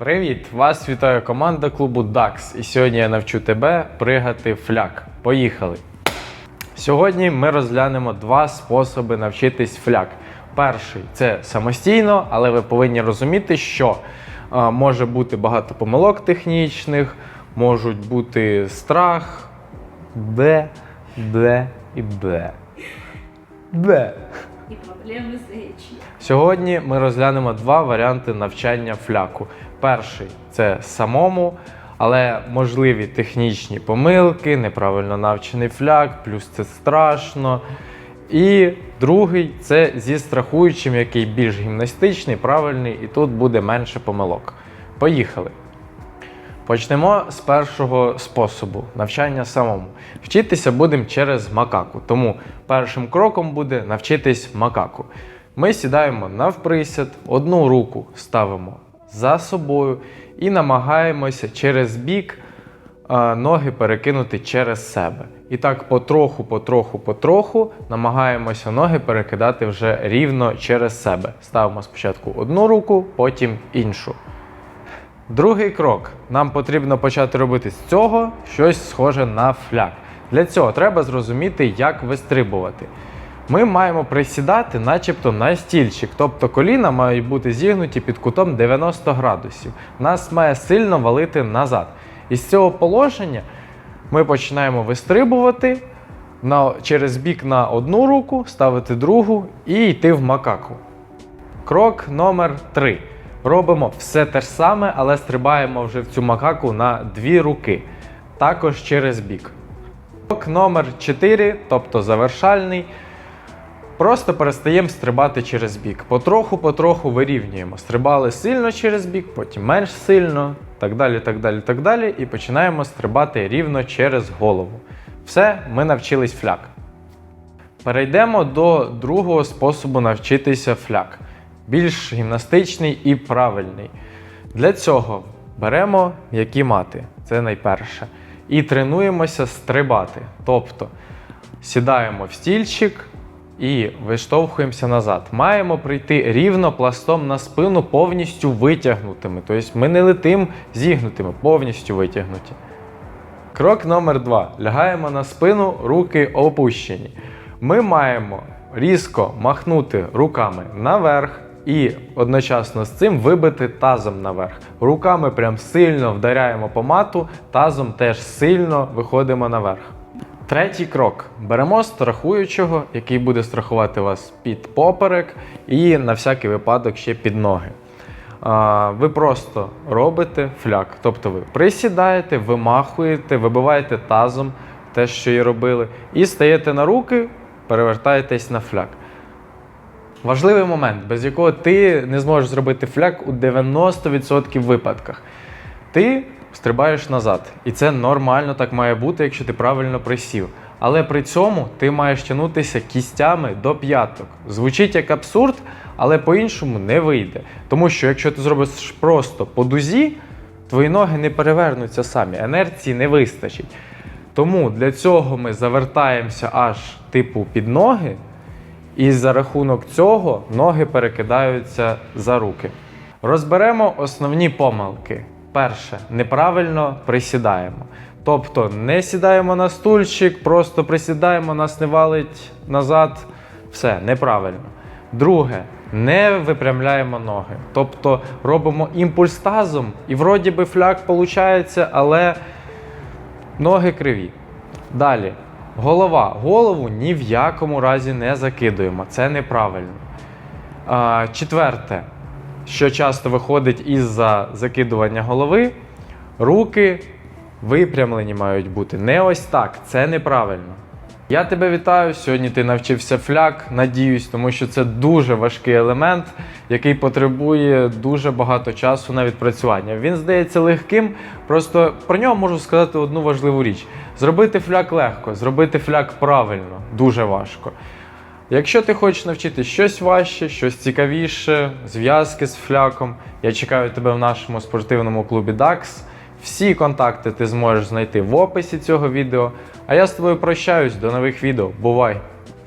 Привіт! Вас вітає команда клубу DAX. І сьогодні я навчу тебе пригати фляк. Поїхали! Сьогодні ми розглянемо два способи навчитись фляк. Перший це самостійно, але ви повинні розуміти, що е, може бути багато помилок технічних, можуть бути страх, де, де і де. Де. Проблеми з речі. Сьогодні ми розглянемо два варіанти навчання фляку. Перший це самому, але можливі технічні помилки, неправильно навчений фляк, плюс це страшно. І другий це зі страхуючим, який більш гімнастичний, правильний, і тут буде менше помилок. Поїхали! Почнемо з першого способу навчання самому. Вчитися будемо через макаку. Тому першим кроком буде навчитись макаку. Ми сідаємо навприсяд, одну руку ставимо за собою і намагаємося через бік е, ноги перекинути через себе. І так потроху, потроху, потроху намагаємося ноги перекидати вже рівно через себе. Ставимо спочатку одну руку, потім іншу. Другий крок. Нам потрібно почати робити з цього щось схоже на фляк. Для цього треба зрозуміти, як вистрибувати. Ми маємо присідати, начебто на стільчик, тобто коліна мають бути зігнуті під кутом 90 градусів. Нас має сильно валити назад. І з цього положення ми починаємо вистрибувати на, через бік на одну руку, ставити другу і йти в макаку. Крок номер 3. Робимо все те ж саме, але стрибаємо вже в цю макаку на дві руки, також через бік. Крок номер 4, тобто завершальний. Просто перестаємо стрибати через бік. Потроху-потроху вирівнюємо. Стрибали сильно через бік, потім менш сильно, так далі, так далі, так далі. І починаємо стрибати рівно через голову. Все, ми навчились фляк. Перейдемо до другого способу навчитися фляк. Більш гімнастичний і правильний. Для цього беремо м'які мати, це найперше. І тренуємося стрибати. Тобто сідаємо в стільчик і виштовхуємося назад. Маємо прийти рівно пластом на спину, повністю витягнутими. Тобто ми не летим зігнутими, повністю витягнуті. Крок номер два. Лягаємо на спину, руки опущені. Ми маємо різко махнути руками наверх і одночасно з цим вибити тазом наверх. Руками прям сильно вдаряємо по мату, тазом теж сильно виходимо наверх. Третій крок. Беремо страхуючого, який буде страхувати вас під поперек і на всякий випадок ще під ноги. Ви просто робите фляк. Тобто ви присідаєте, вимахуєте, вибиваєте тазом те, що і робили, і стаєте на руки, перевертаєтесь на фляк. Важливий момент, без якого ти не зможеш зробити фляк у 90% випадках. Ти стрибаєш назад. І це нормально так має бути, якщо ти правильно присів. Але при цьому ти маєш тягнутися кістями до п'яток. Звучить як абсурд, але по-іншому не вийде. Тому що якщо ти зробиш просто по дузі, твої ноги не перевернуться самі, енерції не вистачить. Тому для цього ми завертаємося аж типу під ноги, і за рахунок цього ноги перекидаються за руки. Розберемо основні помилки. Перше, неправильно присідаємо. Тобто не сідаємо на стульчик, просто присідаємо, нас не валить назад. Все, неправильно. Друге, не випрямляємо ноги. Тобто робимо імпульс тазом, і вроді би фляк виходить, але ноги криві. Далі. Голова. Голову ні в якому разі не закидуємо. Це неправильно. Четверте, що часто виходить із-за закидування голови, руки випрямлені мають бути. Не ось так, це неправильно. Я тебе вітаю. Сьогодні ти навчився фляк, надіюсь, тому що це дуже важкий елемент, який потребує дуже багато часу на відпрацювання. Він здається легким, просто про нього можу сказати одну важливу річ: зробити фляк легко, зробити фляк правильно, дуже важко. Якщо ти хочеш навчити щось важче, щось цікавіше, зв'язки з фляком, я чекаю тебе в нашому спортивному клубі DAX. Всі контакти ти зможеш знайти в описі цього відео. А я з тобою прощаюсь до нових відео. Бувай!